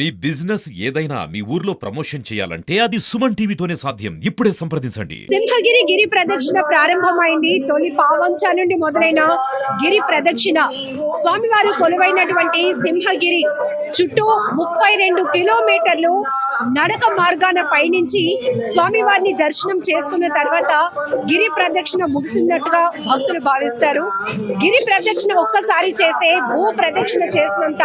మీ business ఏదైనా మీ ఊర్లో promotion చేయాలంటే అది సుమన్ టీవీతోనే సాధ్యం. ఇప్పుడే సంప్రదించండి. సింహగిరి గిరి ప్రదక్షిణ ప్రారంభమైంది. తొలి పావంచ నుండి మొదలైన గిరి ప్రదక్షిణ. స్వామివారు కొలువైనటువంటి సింహగిరి. చుట్టూ ముప్పై రెండు కిలోమీటర్లు నడక మార్గాన పయనించి స్వామివారిని దర్శనం చేసుకున్న తర్వాత గిరి ప్రదక్షిణ ముగిసినట్టుగా భక్తులు భావిస్తారు. గిరి ప్రదక్షిణ ఒక్కసారి చేస్తే భూ ప్రదక్షిణ చేసినంత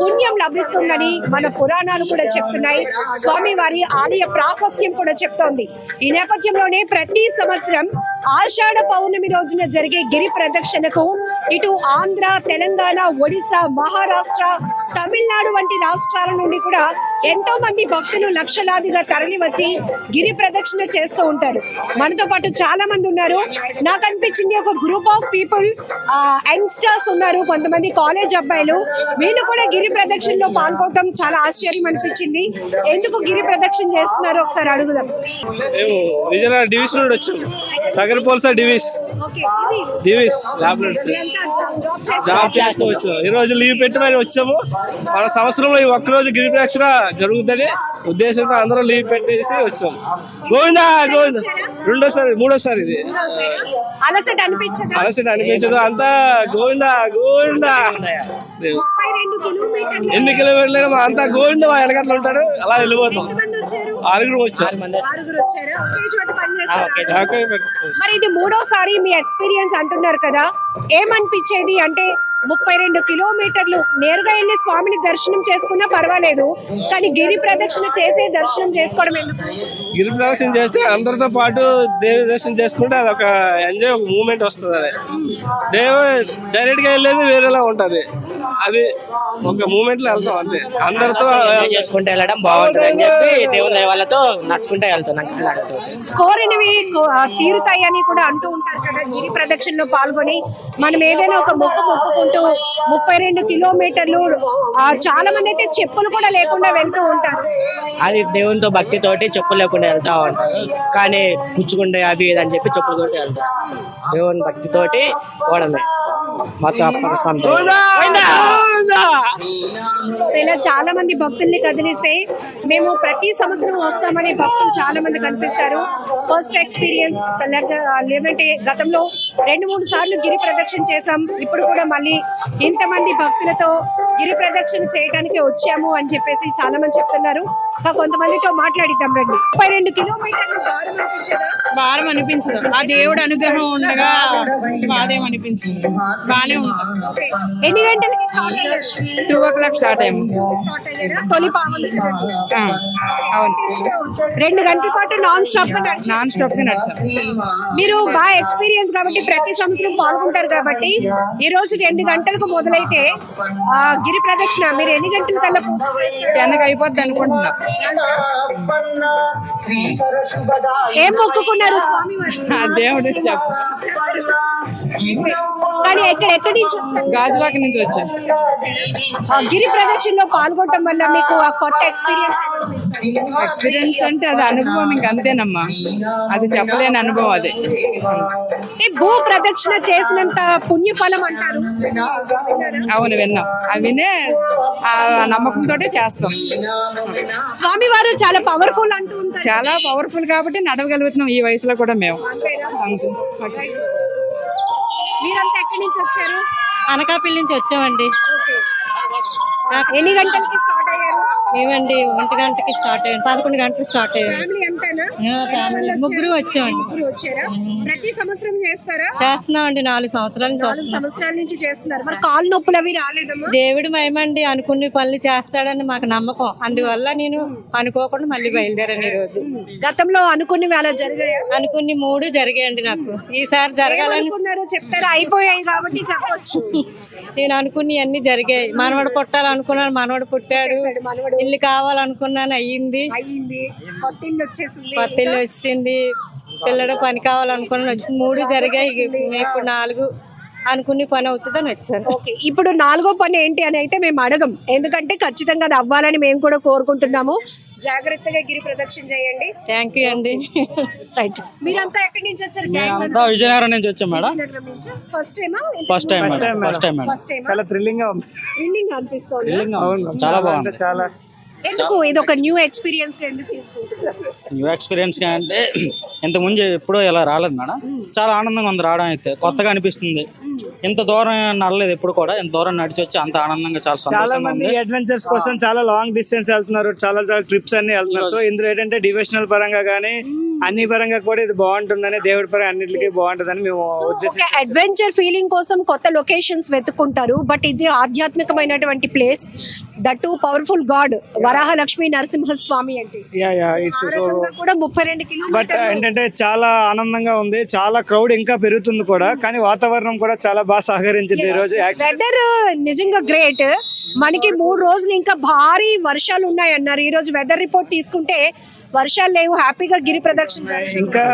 పుణ్యం లభిస్తుందని మన పురాణాలు కూడా చెప్తున్నాయి. స్వామివారి ఆలయ ప్రాశస్యం కూడా చెప్తోంది. ఈ నేపథ్యంలోనే ప్రతి సంవత్సరం ఆషాఢ పౌర్ణమి రోజున జరిగే గిరి ప్రదక్షిణకు ఇటు ఆంధ్ర తెలంగాణ ఒడిశా మహారాష్ట్ర తమిళనాడు వంటి రాష్ట్రాల నుండి కూడా ఎంతో మంది భక్తులు లక్షలాదిగా తరలి వచ్చి గిరి ప్రదక్షిణ చేస్తూ ఉంటారు. మనతో పాటు చాలా మంది ఉన్నారు. నాకు అనిపించింది ఒక గ్రూప్ ఆఫ్ పీపుల్ యంగ్స్టర్స్ ఉన్నారు. కొంతమంది కాలేజ్ అబ్బాయిలు. వీళ్ళు కూడా గిరి ప్రదక్షిణలో పాల్గొనడం చాలా ఆశ్చర్యం అనిపించింది. ఎందుకు గిరి ప్రదక్షిణ చేస్తున్నారు ఒకసారి అడుగుదాం. విజయనగరం డివిస్ నుండి వచ్చాము. డివిస్. జాబ్ చేస్తూ వచ్చాము ఈ రోజు లీవ్ పెట్టి మరి వచ్చాము. మన సంవత్సరంలో ఈ ఒక్క రోజు గిరి ప్రదక్షిణ జరుగుతుందని ఉద్దేశంతో అందరం లీవ్ పెట్టేసి వచ్చాము గోవిందా గోవిందా. రెండోసారి మూడోసారి ఇది. అలసట అనిపించదు? అలసట అనిపించదు. అంతా గోవిందా గోవిందా. ఎన్ని కిలోమీటర్లు మా అంతా గోవిందా మా వెనకట్లు ఉంటాడు. అలా వెళ్ళిపోతాం. ఆరుగురు. మరి ఇది మూడోసారి మీ ఎక్స్పీరియన్స్ అంటున్నారు కదా ఏమనిపించేది? అంటే ముప్పై రెండు కిలోమీటర్లు నేరుగా వెళ్ళి స్వామిని దర్శనం చేసుకున్నా పర్వాలేదు కానీ గిరి ప్రదక్షిణ చేసే దర్శనం చేసుకోవడం ఎందుకు? గిరి ప్రదక్షిణ చేస్తే అందరితో పాటు దేవి దర్శనం చేసుకుంటే అది ఒక ఎంజాయ్ ఒక మూమెంట్ వస్తుంది అది. దేవు డైరెక్ట్గా వెళ్ళేది వేరేలా ఉంటది. అది ఒక మూమెంట్లో వెళ్తాం అంతే. అందరితో చేసుకుంటూ వెళ్ళడం బాగుంటుంది అని చెప్పి దేవుని వాళ్ళతో నడుచుకుంటూ వెళ్తున్నాం కళ్ళాడుతూ కోరినవి తీరుతాయని కూడా అంటూ ఉంటారు కదా గిరి ప్రదక్షిణలో పాల్గొని మనం ఏదైనా ఒక మొక్కు మొక్కుకుంటూ ముప్పై రెండు కిలోమీటర్లు ఆ, చాలా మంది అయితే చెప్పులు కూడా లేకుండా వెళ్తూ ఉంటారు. అది దేవునితో భక్తితోటి చెప్పులు లేకుండా వెళ్తా ఉంటారు. కానీ పుచ్చుకుంటే అవి ఇది అని చెప్పి చెప్పులు కొడితే వెళ్తారు. దేవుని భక్తితోటి పోవడమే మొత్తం అప్పటి స్వామి సో ఇలా చాలా మంది భక్తుల్ని కదిలిస్తే మేము ప్రతి సంవత్సరం వస్తామని భక్తులు చాలా మంది కనిపిస్తారు. ఫస్ట్ ఎక్స్పీరియన్స్ లేదంటే గతంలో రెండు మూడు సార్లు గిరి ప్రదక్షిణ చేశాం. ఇప్పుడు కూడా మళ్ళీ ఇంతమంది భక్తులతో గిరి ప్రదక్షిణ చేయడానికి వచ్చాము అని చెప్పేసి చాలా మంది చెప్తున్నారు. ఇంకా కొంతమందితో మాట్లాడిద్దాం రండి. ముప్పై రెండు కిలోమీటర్లు భారం అనిపించదా? భారం అనిపించదు. ఆ దేవుడు అనుగ్రహం ఉండగా బాధేం అనిపించింది బానే ఉంటుంది. ఎన్ని గంటలకి టూ ఓ క్లాక్ స్టార్ట్ అయ్యాము తొలి అవును. రెండు గంటల పాటు నాన్ స్టాప్గా నాన్ స్టాప్గా నడిచాం మీరు బాగా ఎక్స్పీరియన్స్ కాబట్టి ప్రతి సంవత్సరం పాల్గొంటారు కాబట్టి ఈ రోజు రెండు గంటలకు మొదలైతే గిరి ప్రదక్షిణ మీరు ఎన్ని గంటల కల్లా పూర్తి చేస్తారు? టెన్ అయిపోద్ది అనుకుంటున్నా. ఏం మొక్కుకున్నారు స్వామి దేవుడు చెప్పు కానీ ఎక్కడ ఎక్కడి నుంచి వచ్చారు? గాజువాక నుంచి వచ్చా. ఆ గిరి ప్రదక్షిణలో పాల్గొనడం వల్ల మీకు ఆ కొత్త ఎక్స్పీరియన్స్ ఎక్స్పీరియన్స్ అంటే అది అనుభవం ఇంక అంతేనమ్మా. అది చెప్పలేని అనుభవం అది. భూ ప్రదక్షిణ చేసినంత పుణ్యఫలం అంటారు. అవును విన్నాం. అవి వినే ఆ నమ్మకంతో చేస్తాం. స్వామి వారు చాలా పవర్ఫుల్ అంటూ చాలా పవర్ఫుల్ కాబట్టి నడవగలుగుతున్నాం ఈ వయసులో కూడా మేము? అంతే. మీరంతా ఎక్కడి నుంచి వచ్చారు? అనకాపల్లి నుంచి వచ్చామండి. ఎన్ని గంటలకి స్టార్ట్ అయ్యారు? మేమండి ఒంటి గంటకి స్టార్ట్ అయ్యాం పదకొండు గంటలకు స్టార్ట్ అయ్యాం ముగ్గురు వచ్చామండి. ప్రతి సంవత్సరం చేస్తారా? చేస్తున్నామండి నాలుగు సంవత్సరాల నుంచి సంవత్సరాల నుంచి చేస్తున్నారు. మరి కాలు నొప్పులు అవి రాలేదమ్మా? దేవుడు మయమండి అనుకుని పనులు చేస్తాడని మాకు నమ్మకం. అందువల్ల నేను అనుకోకుండా మళ్ళీ బయలుదేరాను ఈ రోజు. గతంలో అనుకున్నవి అలా జరిగాయా? అనుకుని మూడు జరిగాయండి నాకు. ఈసారి జరగాలని చెప్తారా? అయిపోయాయి కాబట్టి చెప్పొచ్చు. నేను అనుకుని అన్ని జరిగాయి. మనవడు పుట్టాలనుకున్నాను మనవడు పుట్టాడు. మనవడు ఇల్లు కావాలనుకున్నాను అయ్యింది. అయ్యింది. కొత్త ఇల్లు వచ్చేసింది. కొత్త ఇల్లు వచ్చింది. పిల్లడు పని కావాలనుకున్నాను వచ్చి మూడు జరిగాయి. ఇప్పుడు నాలుగు అనుకుని పని అవుతుందని వచ్చాను. ఓకే ఇప్పుడు నాలుగో పని ఏంటి అని అయితే మేము అడగం. ఎందుకంటే ఖచ్చితంగా అది అవ్వాలని మేము కూడా కోరుకుంటున్నాము. జాగ్రత్తగా గిరి ప్రదక్షిణ చేయండి. థ్యాంక్ యూ అండి. రైట్ మీరంతా ఎక్కడి నుంచి వచ్చారు? అంతా విజయనగరం నుంచి వచ్చాం మేడం. ఫస్ట్ టైమా first time first time madam. First time చాలా థ్రిల్లింగ్గా ఉంది. థ్రిల్లింగ్ అనిపిస్తోంది? చాలా బాగుంది. చాలా ఎందుకు? ఇది ఒక న్యూ ఎక్స్పీరియన్స్ ఎందుకు తీసుకుంటున్నారు? న్యూ ఎక్స్పీరియన్స్ అంటే ఇంతకుముందు ఎప్పుడూ ఇలా రాలేదు మేడం. చాలా ఆనందంగా ఉంది రావడం అయితే. కొత్తగా అనిపిస్తుంది. ఇంత దూరం నడలేదు ఎప్పుడు కూడా. ఇంత దూరం నడిచి వచ్చి అంత ఆనందంగా చాలా చాలా మంది అడ్వెంచర్స్ కోసం చాలా లాంగ్ డిస్టెన్స్ వెళ్తున్నారు. చాలా చాలా ట్రిప్స్ అన్ని వెళ్తున్నారు. సో ఇందులో ఏంటంటే డివోషనల్ పరంగా కానీ అన్ని పరంగా కూడా ఇది బాగుంటుందని దేవుడి పరంగా అన్నిటికీ బాగుంటుందని మేము అడ్వెంచర్ ఫీలింగ్ కోసం కొత్త లొకేషన్స్ వెతుక్కుంటారు. బట్ ఇది ఆధ్యాత్మికమైనటువంటి place that powerful god Varaha Lakshmi Narasimha Swamy అంటే యా యా ఇట్స్ సో ఆనందంగా కూడా ముప్పై రెండు బట్ ఏంటంటే చాలా ఆనందంగా ఉంది. చాలా క్రౌడ్ ఇంకా పెరుగుతుంది కూడా. కానీ వాతావరణం కూడా చాలా బాగా సహకరించింది ఈ రోజు వెదర్ నిజంగా గ్రేట్ మనకి మూడు రోజులు ఇంకా భారీ వర్షాలు ఉన్నాయి అన్నారు ఈ రోజు వెదర్ రిపోర్ట్ తీసుకుంటే వర్షాలు లేవు హ్యాపీగా గిరి ప్రదక్షిణ ఇంకా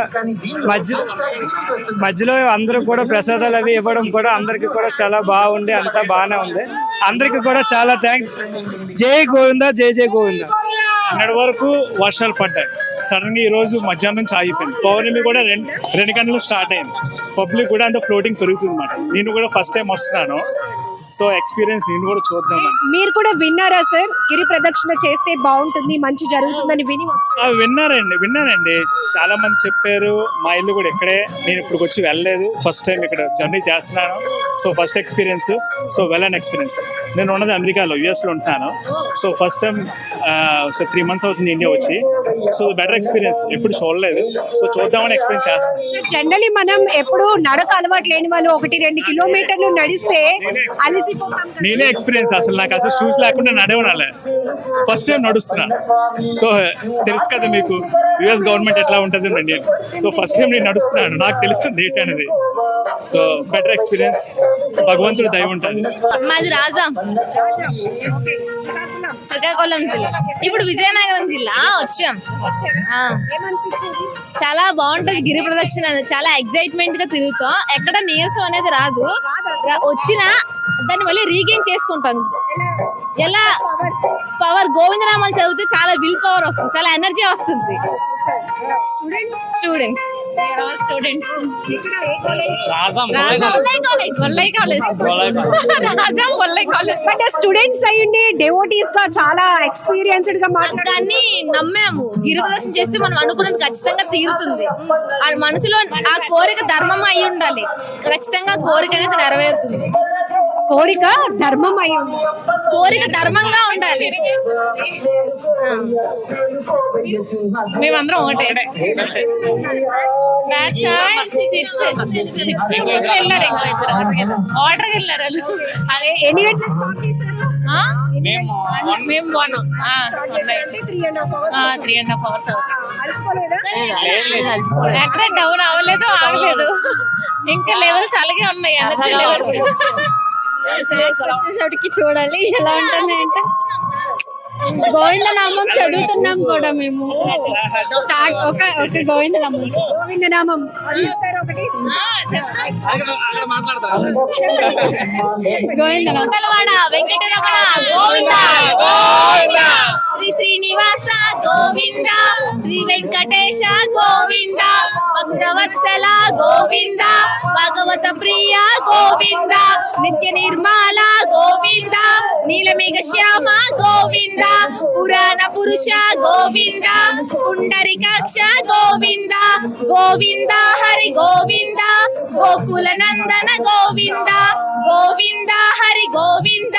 మధ్య మధ్యలో అందరూ కూడా ప్రసాదాలు అవి ఇవ్వడం కూడా అందరికి కూడా చాలా బాగుంది అంతా బాగానే ఉంది. అందరికి కూడా చాలా థ్యాంక్స్ జై గోవింద జై జై గోవింద. నిన్నటి వరకు వర్షాలు పడ్డాయి. సడన్గా ఈ రోజు మధ్యాహ్నం నుంచి ఆగిపోయింది. పౌర్ణమి కూడా రెండు రెండు గంటలు స్టార్ట్ అయింది. పబ్లిక్ కూడా అంత ఫ్లోటింగ్ పెరుగుతుంది అన్నమాట నేను కూడా ఫస్ట్ టైం వస్తున్నాను. సో ఎక్స్పీరియన్స్ నేను కూడా చూద్దామని. మీరు కూడా విన్నారా సార్? గిరి ప్రదక్షిణ చేస్తే బాగుంటుంది మంచి జరుగుతుందని విని విన్నారండి విన్నానండి. చాలా మంది చెప్పారు మా ఇల్లు కూడా ఇక్కడే. నేను ఇప్పుడు వచ్చి వెళ్ళలేదు. ఫస్ట్ టైం ఇక్కడ జర్నీ చేస్తున్నాను. So first experience. So well and experience. నేను ఉన్నది అమెరికాలో యుఎస్లో ఉంటున్నాను. So first time three months అవుతుంది ఇండియా వచ్చి. సో బెటర్ ఎక్స్పీరియన్స్ ఎప్పుడు చూడలేదు. సో చూద్దామని ఎక్స్పీరియన్స్ చేస్తాను జనరలీ మనం ఎప్పుడు నడక అలవాటు లేని వాళ్ళు ఒకటి రెండు కిలోమీటర్లు నడిస్తే అలసిపోతాం. నేనే ఎక్స్పీరియన్స్ అసలు. నాకు అసలు షూస్ లేకుండా నడవనాలే ఫస్ట్ టైం నడుస్తున్నా. సో తెలుసు కదా మీకు యుఎస్ గవర్నమెంట్ ఎట్లా ఉంటుంది ఇండియన్ సో ఫస్ట్ టైం నేను నడుస్తున్నాను. నాకు తెలుస్తుంది ఏంటి అనేది. సో బెటర్ ఎక్స్పీరియన్స్ భగవంతుడి దయ ఉంటుంది మాది రాజాం. శ్రీకాకుళం. జిల్లా. ఇప్పుడు విజయనగరం జిల్లా. వచ్చాం. చాలా బాగుంటది గిరి ప్రదక్షిణ. అనేది. చాలా ఎక్సైట్మెంట్గా తిరుగుతాం. ఎక్కడ నీరసం అనేది రాదు. వచ్చినా దాన్ని మళ్ళీ రీగెయిన్ చేసుకుంటాం. ఎలా? పవర్ గోవిందనామాలు చదివితే చాలా విల్ పవర్ వస్తుంది. చాలా ఎనర్జీ వస్తుంది. స్టూడెంట్స్ స్టూడెంట్స్ స్టూడెంట్స్ అయ్యండి డెవోటీస్గా చాలా ఎక్స్పీరియన్స్డ్గా దాన్ని నమ్మాము. గిరి ప్రదక్షిణ చేస్తే మనం అనుకున్నది ఖచ్చితంగా తీరుతుంది. ఆ మనసులో ఆ కోరిక ధర్మం అయి ఉండాలి ఖచ్చితంగా కోరిక అనేది నెరవేరుతుంది. కోరిక ధర్మం అయి ఉంది కోరిక ధర్మంగా ఉండాలి. మేమందరం ఒకటే. బ్యాచ్ సిక్స్ సిక్స్ వెళ్ళారు ఆర్డర్ వెళ్ళారు వాళ్ళు. అదే ఎన్ని గంటలకు స్టార్ట్ చేశారు? ఆ? మేము త్రీ అండ్ హాఫ్ అవర్స్ అవుతుంది. ఎక్కడ డౌన్ అవ్వలేదు ఆగలేదు. ఇంకా లెవెల్స్ అలాగే ఉన్నాయి ఎనర్జీ లెవెల్స్ వచ్చేసరికి చూడాలి. ఎలా ఉంటుంది అంటే గోవింద నామం చదువుతున్నాం కూడా మేము. స్టార్ట్ ఒక ఒక గోవింద నామం. గోవింద నామం. చెప్తారు ఒకటి? గోవింద వెంకటరమణ గోవింద గోవింద. శ్రీ శ్రీనివాస గోవింద శ్రీ వెంకటేశ గోవింద భక్తవత్సల గోవింద భగవత ప్రియ గోవింద నిత్య నిర్మాల గోవింద నీలమేఘ శ్యామ గోవింద పురాణ పురుష గోవింద పుండరికాక్ష గోవింద గోవింద హరి గోవింద గోకుల నందన గోవింద గోవింద హరి గోవింద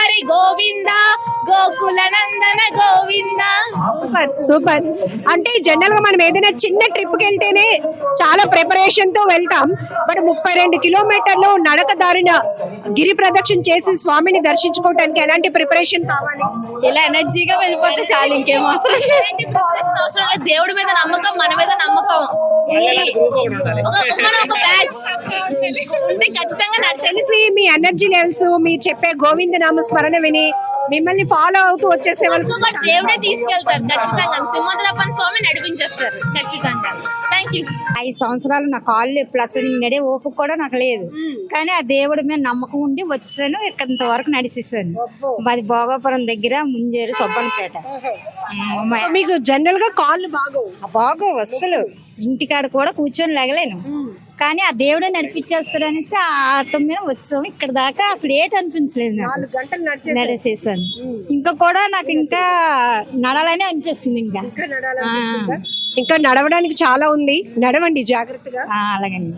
హరి గోవింద గోకుల నందన గోవింద. Super super. అంటే జనరల్గా మనం ఏదైనా చిన్న ట్రిప్కి వెళ్తేనే చాలా ప్రిపరేషన్తో వెళ్తాం. బట్ ముప్పై రెండు కిలోమీటర్లు నడక దారిన గిరి ప్రదక్షిణ చేసి స్వామిని దర్శించుకోవటానికి ఎలాంటి ప్రిపరేషన్ కావాలి? ఇలా ఎనర్జీగా వెళ్ళిపోతే చాలు ఇంకేం అవసరం లేదు. ఎలాంటి ప్రిపరేషన్ అవసరం లేదు? దేవుడి మీద నమ్మకం మన మీద నమ్మకం. ఉండి ఒక మన ఒక బ్యాచ్ ఉంటే ఖచ్చితంగా నడితే తెలిసి మీ ఎనర్జీ లెవెల్స్ మీరు చెప్పే గోవింద నామ స్మరణ విని మిమ్మల్ని ఫాలో అవుతూ వచ్చేసే వాళ్ళు దేవుడే తీసుకెళ్తారు. ఖచ్చితంగా. సింహద్రపన్ స్వామి నడిపించేస్తారు. ఖచ్చితంగా. థ్యాంక్ యూ ఐదు సంవత్సరాలు నా కాళ్ళు అసలు నడే ఓపిక కూడా నాకు లేదు. కానీ ఆ దేవుడి మీద నమ్మకం ఉండి వచ్చాను ఇక్కడ వరకు నడిచేసాను అది భోగాపురం దగ్గర ముంజేరు సొబ్బనపేట సో మీకు జనరల్గా కాళ్ళు బాగోవు. బాగో అస్సలు. ఇంటికాడ కూడా కూర్చొని లేగలేను. కానీ ఆ దేవుడే నడిపించేస్తాడు అనేసి ఆ ఆటో మీద వచ్చాము ఇక్కడ దాకా అసలు ఏటి అనిపించలేదు నాకు. నాలుగు గంటలు నడిచే నడిచేసాను. ఇంకా కూడా నాకు ఇంకా నడాలనే అనిపిస్తుంది ఇంకా. ఇంకా నడవడానికి చాలా ఉంది. నడవండి జాగ్రత్తగా. ఆ, అలాగండి.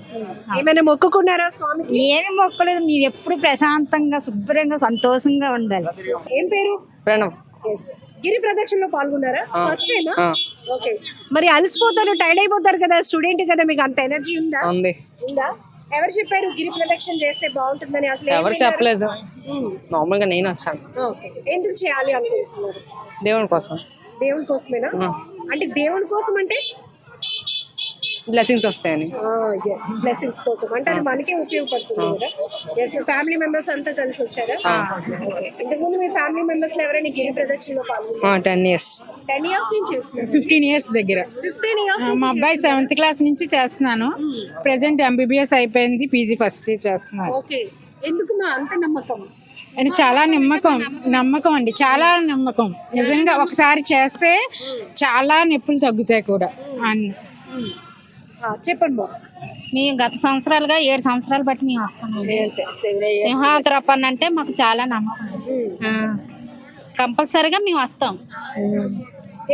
ఏమైనా మొక్కుకున్నారా స్వామికి? ఏమి మొక్కలేదు. మేము ఎప్పుడు ప్రశాంతంగా శుభ్రంగా సంతోషంగా ఉండాలి. ఏం పేరు? ప్రణవ్. Yes. గిరి ప్రదక్షిణలో పాల్గొన్నారా? ఫస్ట్ టైమా ఓకే. మరి అలసిపోతారు టైర్డ్ అయిపోతారు కదా స్టూడెంట్ కదా మీకు అంత ఎనర్జీ ఉందా? ఉంది. ఉందా? ఎవరు చెప్పారు గిరి ప్రదక్షిణ చేస్తే బాగుంటుందని? అసలు ఎవరు? చెప్పలేదు. ఉమ్. నార్మల్గా నేను వచ్చాను. ఓకే. ఎందుకు చేయాలి అనుకుంటున్నారు? దేవుని కోసం. దేవుని కోసమేనా? అంటే దేవుని కోసం అంటే బ్లెస్సింగ్స్ వస్తాయని. బ్లెస్సింగ్స్ కోసం. అంటే అది మనకే ఉపయోగపడుతుంది కదా? ఎస్ ఫ్యామిలీ మెంబర్స్ అంతా కలిసి వచ్చారా. ఇంతకుముందు మీ ఫ్యామిలీ మెంబర్స్లో ఎవరైనా గిరి ప్రదక్షిణలో పాల్గొన్నారు? టెన్ ఇయర్స్ టెన్ ఇయర్స్ నుంచి చేస్తున్నారు. ఫిఫ్టీన్ ఇయర్స్ దగ్గర. ఫిఫ్టీన్ ఇయర్స్ మా అబ్బాయి సెవెంత్ క్లాస్ నుంచి చేస్తున్నాను. ప్రెసెంట్ ఎంబీబీఎస్ అయిపోయింది పీజీ ఫస్ట్ ఇయర్ చేస్తున్నాను ఓకే ఎందుకు మా అంత నమ్మకం? అండ్ చాలా నమ్మకం. నమ్మకం. అండి. చాలా నమ్మకం. నిజంగా ఒకసారి చేస్తే చాలా నొప్పులు తగ్గుతాయి కూడా. అన్ని చెప్పండి బాబు. మేము గత సంవత్సరాలుగా ఏడు సంవత్సరాలు బట్టి మేము వస్తాం సింహాద్రపన్ అంటే మాకు చాలా నమ్మకం. కంపల్సరిగా మేము వస్తాం.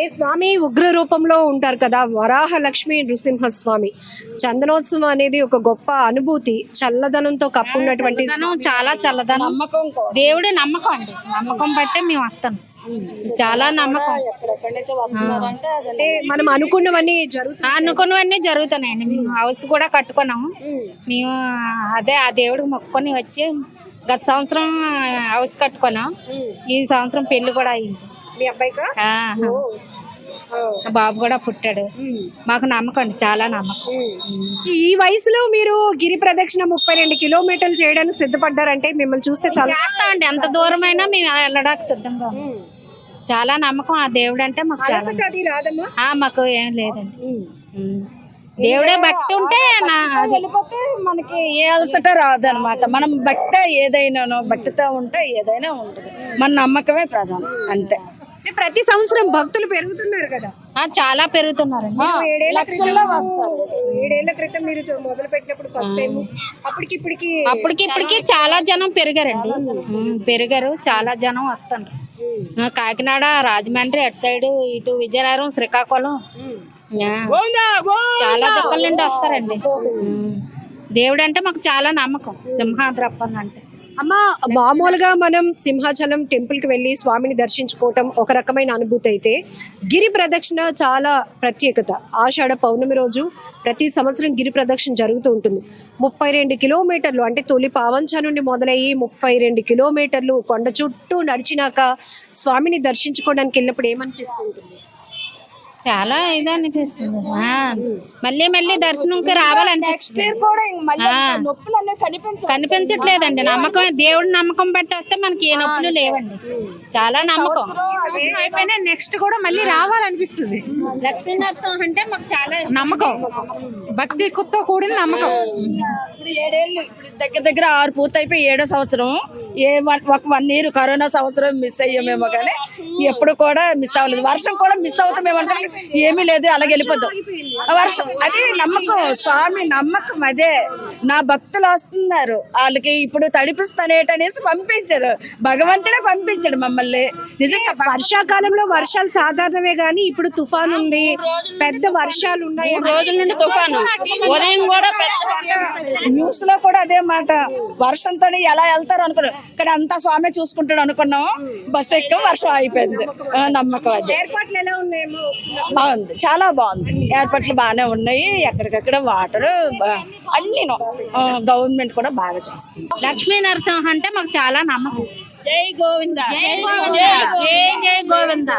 ఏ స్వామి ఉగ్ర రూపంలో ఉంటారు కదా వరాహ లక్ష్మి నృసింహ స్వామి చందనోత్సవం అనేది ఒక గొప్ప అనుభూతి చల్లదనంతో కప్పున్నటువంటి చాలా చల్లదనం. దేవుడి నమ్మకం అండి. నమ్మకం బట్టే మేము వస్తాం. చాలా నమ్మకం. అంటే మనం అనుకున్నవన్నీ జరుగుతాయి అనుకున్నవన్నీ జరుగుతున్నాయండి. మేము హౌస్ కూడా కట్టుకున్నాము. మేము అదే ఆ దేవుడికి మొక్కుకొని వచ్చి గత సంవత్సరం హౌస్ కట్టుకున్నాం. ఈ సంవత్సరం పెళ్ళి కూడా అయింది. మీ అబ్బాయికా? బాబు కూడా పుట్టాడు. మాకు నమ్మకం అండి చాలా నమ్మకం. ఈ వయసులో మీరు గిరి ప్రదక్షిణ ముప్పై రెండు కిలోమీటర్లు చేయడానికి సిద్ధపడ్డారంటే మిమ్మల్ని చూస్తే చాలా చేస్తామండి ఎంత దూరమైనా మేము వెళ్ళడానికి సిద్ధంగా ఉన్నాం. చాలా నమ్మకం ఆ దేవుడు అంటే మాకు చాలా అలసట అది రాదమ్మా. ఆ, మాకు ఏం లేదండి. ఉమ్. దేవుడే భక్తి ఉంటే నా అది. వెళ్ళిపోతే మనకి ఏ అలసట రాదనమాట మనం భక్తి ఏదైనానో భక్తితో ఉంటే ఏదైనా ఉంటుంది. మన నమ్మకమే ప్రధానం అంతే. అంటే ప్రతి సంవత్సరం భక్తులు పెరుగుతున్నారు కదా. ఆ, చాలా పెరుగుతున్నారండి. ఏడేళ్ళ క్రితం ఏడేళ్ళ క్రితం మీరు మొదలు పెట్టినప్పుడు ఫస్ట్ టైం అప్పటికి ఇప్పటికి అప్పటికి ఇప్పటికి చాలా జనం పెరిగారండి. ఉమ్, పెరిగారు చాలా జనం వస్తుండ్రు. కాకినాడ రాజమండ్రి అటు సైడ్ ఇటు విజయనగరం శ్రీకాకుళం. చాలా దుక్కల నుండి వస్తారండి. దేవుడు అంటే మాకు చాలా నమ్మకం. సింహాద్రప్పన్ అంటే. అమ్మ మామూలుగా మనం సింహాచలం టెంపుల్కి వెళ్ళి స్వామిని దర్శించుకోవటం ఒక రకమైన అనుభూతి అయితే. గిరి ప్రదక్షిణ చాలా ప్రత్యేకత. ఆషాఢ పౌర్ణమి రోజు ప్రతి సంవత్సరం గిరి ప్రదక్షిణ జరుగుతూ ఉంటుంది. ముప్పై రెండు కిలోమీటర్లు అంటే తొలి పావంచ నుండి మొదలయ్యి ముప్పై రెండు కిలోమీటర్లు కొండ చుట్టూ నడిచినాక స్వామిని దర్శించుకోవడానికి వెళ్ళినప్పుడు ఏమనిపిస్తుంటుంది చాలా ఇది అనిపిస్తుంది మళ్ళీ మళ్ళీ దర్శనంకి రావాలనిపిస్తుంది. కనిపించట్లేదండి. నమ్మకం దేవుడి నమ్మకం బట్టి వస్తే మనకి ఏ నొప్పులు లేవండి. చాలా నమ్మకం. అయిపోయినా నెక్స్ట్ కూడా మళ్ళీ రావాలనిపిస్తుంది. లక్ష్మీ నరసింహ అంటే మాకు చాలా. నమ్మకం. భక్తితో కూడిన నమ్మకం. ఇప్పుడు ఏడేళ్ళు ఇప్పుడు దగ్గర దగ్గర ఆరు పూర్తయిపోయి ఏడో సంవత్సరం. ఏ వన్ ఒక వన్ ఇయర్ కరోనా సంవత్సరం మిస్ అయ్యామేమో కానీ ఎప్పుడు కూడా మిస్ అవ్వలేదు. వర్షం కూడా మిస్ అవుతామేమో అంటే ఏమీ లేదు అలాగే వెళ్ళిపోతాం. ఆ వర్షం అదే నమ్మకం స్వామి నమ్మకం అదే. నా భక్తులు వస్తున్నారు. వాళ్ళకి ఇప్పుడు తడిపిస్తానేటనేసి పంపించారు. భగవంతుడే పంపించాడు మమ్మల్ని. నిజంగా వర్షాకాలంలో వర్షాలు సాధారణమే గానీ ఇప్పుడు తుఫాన్ ఉంది. పెద్ద వర్షాలు ఉన్నాయి. రోజుల నుండి తుఫాను. ఉదయం కూడా న్యూస్లో కూడా అదే మాట. వర్షంతో ఎలా వెళ్తారు అనుకున్నాం ఇక్కడ అంతా స్వామి చూసుకుంటాడు అనుకున్నాం. బస్ ఎక్క వర్షం అయిపోయింది నమ్మకం అది. బాగుంది. చాలా బాగుంది. ఏర్పాట్లు బాగానే ఉన్నాయి. ఎక్కడికక్కడ వాటర్ అన్ని గవర్నమెంట్ కూడా బాగా చేస్తుంది. లక్ష్మీ నరసింహ అంటే మాకు చాలా నమ్మకం. జై గోవింద. జై గోవింద. జై జై గోవింద.